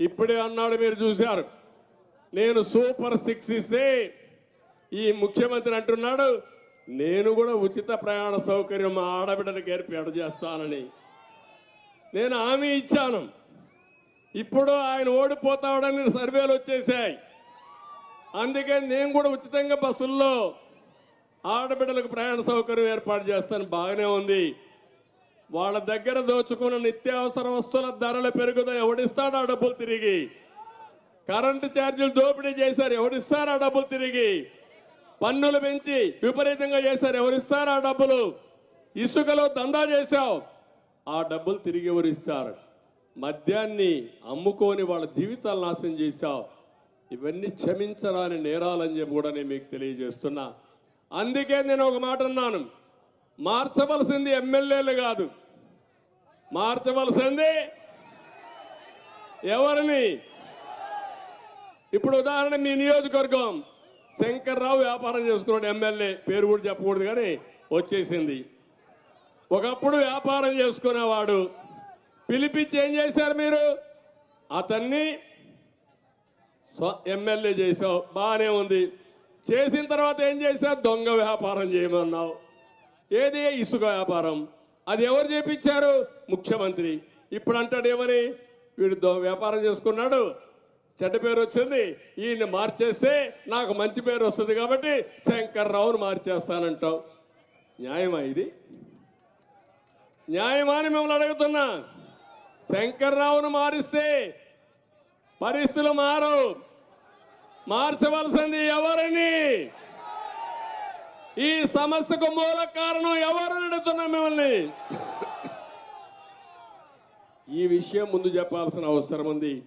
ఇప్పుడే అన్నాడు మీరు చూశారు. నేను సూపర్ సిక్స్ ఇస్తే ఈ ముఖ్యమంత్రి అంటున్నాడు నేను కూడా ఉచిత ప్రయాణ సౌకర్యం మా ఆడబిడ్డలకు ఏర్పాటు చేస్తానని. నేను హామీ ఇచ్చాను. ఇప్పుడు ఆయన ఓడిపోతాడని సర్వేలు వచ్చేసాయి. అందుకే నేను కూడా ఉచితంగా బస్సుల్లో ఆడబిడ్డలకు ప్రయాణ సౌకర్యం ఏర్పాటు చేస్తాను. బాగానే ఉంది. వాళ్ళ దగ్గర దోచుకున్న నిత్యావసర వస్తువుల ధరలు పెరుగుతాయి. ఎవడిస్తాడు ఆ డబ్బులు తిరిగి? కరెంటు ఛార్జీలు దోపిడీ చేశారు. ఎవరిస్తారు ఆ డబ్బులు తిరిగి? పన్నులు పెంచి విపరీతంగా చేశారు. ఎవరిస్తారు ఆ డబ్బులు? ఇసుకలో దందా చేశావు. ఆ డబ్బులు తిరిగి ఎవరిస్తారు? మద్యాన్ని అమ్ముకొని వాళ్ళ జీవితాలు నాశనం చేశావు. ఇవన్నీ క్షమించరాని నేరాలని చెప్పి కూడా నేను మీకు తెలియజేస్తున్నా. అందుకే నేను ఒక మాట అన్నాను. మార్చవలసింది ఎమ్మెల్యేలు కాదు. మార్చవలసింది ఎవరిని? ఇప్పుడు ఉదాహరణ మీ నియోజకవర్గం. శంకర్రావు వ్యాపారం చేసుకున్నాడు ఎమ్మెల్యే. పేరు కూడా చెప్పకూడదు కానీ వచ్చేసింది. ఒకప్పుడు వ్యాపారం చేసుకునేవాడు. పిలిపించి ఏం చేశారు మీరు? అతన్ని ఎమ్మెల్యే చేసావు బాగానే ఉంది. చేసిన తర్వాత ఏం చేశావు? దొంగ వ్యాపారం చేయమన్నావు. ఏది ఇసుక వ్యాపారం? అది ఎవరు చేపించారు? ముఖ్యమంత్రి. ఇప్పుడు అంటాడు ఏమని? వీడు వ్యాపారం చేసుకున్నాడు చెడ్డ పేరు వచ్చింది ఈయన మార్చేస్తే నాకు మంచి పేరు వస్తుంది కాబట్టి శంకర్రావును మార్చేస్తానంటావు. న్యాయమా ఇది? న్యాయమా అని మిమ్మల్ని అడుగుతున్నా. శంకర్రావును మారిస్తే పరిస్థితులు మారు మార్చవలసింది ఎవరు? ఈ సమస్యకు మూల కారణం ఎవరు అడుగుతున్నా మిమ్మల్ని. ఈ విషయం ముందు చెప్పాల్సిన అవసరం ఉంది.